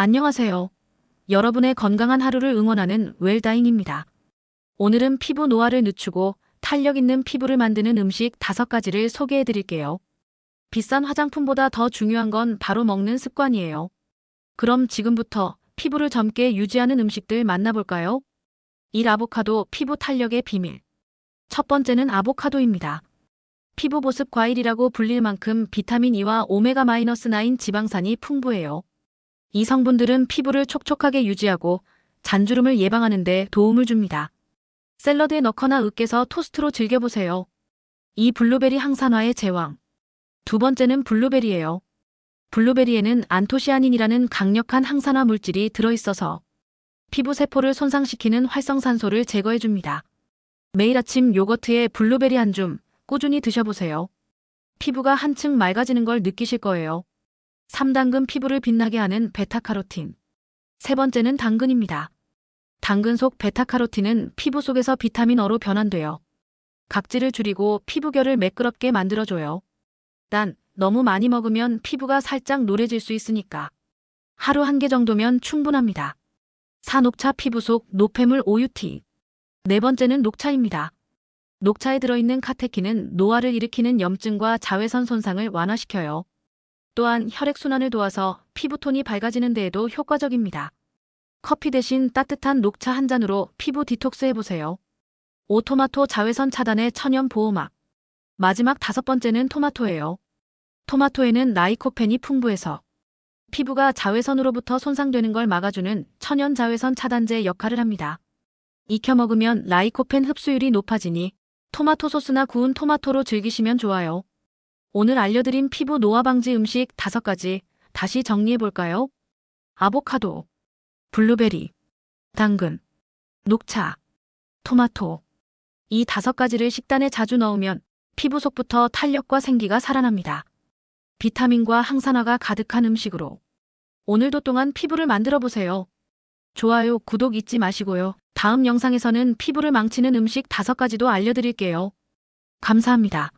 안녕하세요. 여러분의 건강한 하루를 응원하는 웰다잉입니다. 오늘은 피부 노화를 늦추고 탄력 있는 피부를 만드는 음식 다섯 가지를 소개해 드릴게요. 비싼 화장품보다 더 중요한 건 바로 먹는 습관이에요. 그럼 지금부터 피부를 젊게 유지하는 음식들 만나볼까요? 1. 아보카도 피부 탄력의 비밀. 첫 번째는 아보카도입니다. 피부 보습 과일이라고 불릴 만큼 비타민 E와 오메가-9 지방산이 풍부해요. 이 성분들은 피부를 촉촉하게 유지하고 잔주름을 예방하는 데 도움을 줍니다. 샐러드에 넣거나 으깨서 토스트로 즐겨보세요. 이 블루베리 항산화의 제왕. 두 번째는 블루베리예요. 블루베리에는 안토시아닌이라는 강력한 항산화 물질이 들어있어서 피부 세포를 손상시키는 활성산소를 제거해줍니다. 매일 아침 요거트에 블루베리 한 줌 꾸준히 드셔보세요. 피부가 한층 맑아지는 걸 느끼실 거예요. 3당근 피부를 빛나게 하는 베타카로틴. 세 번째는 당근입니다. 당근 속 베타카로틴은 피부 속에서 비타민 어로 변환되어 각질을 줄이고 피부결을 매끄럽게 만들어줘요. 단, 너무 많이 먹으면 피부가 살짝 노래질 수 있으니까 하루 한 개 정도면 충분합니다. 사녹차 피부 속 노폐물 오유티. 네 번째는 녹차입니다. 녹차에 들어있는 카테킨은 노화를 일으키는 염증과 자외선 손상을 완화시켜요. 또한 혈액순환을 도와서 피부톤이 밝아지는 데에도 효과적입니다. 커피 대신 따뜻한 녹차 한 잔으로 피부 디톡스 해보세요. 오토마토 자외선 차단의 천연 보호막. 마지막 다섯 번째는 토마토예요. 토마토에는 라이코펜이 풍부해서 피부가 자외선으로부터 손상되는 걸 막아주는 천연 자외선 차단제 역할을 합니다. 익혀 먹으면 라이코펜 흡수율이 높아지니 토마토 소스나 구운 토마토로 즐기시면 좋아요. 오늘 알려드린 피부 노화 방지 음식 다섯 가지 다시 정리해 볼까요? 아보카도, 블루베리, 당근, 녹차, 토마토. 이 다섯 가지를 식단에 자주 넣으면 피부 속부터 탄력과 생기가 살아납니다. 비타민과 항산화가 가득한 음식으로 오늘도 동안 피부를 만들어 보세요. 좋아요, 구독 잊지 마시고요. 다음 영상에서는 피부를 망치는 음식 다섯 가지도 알려드릴게요. 감사합니다.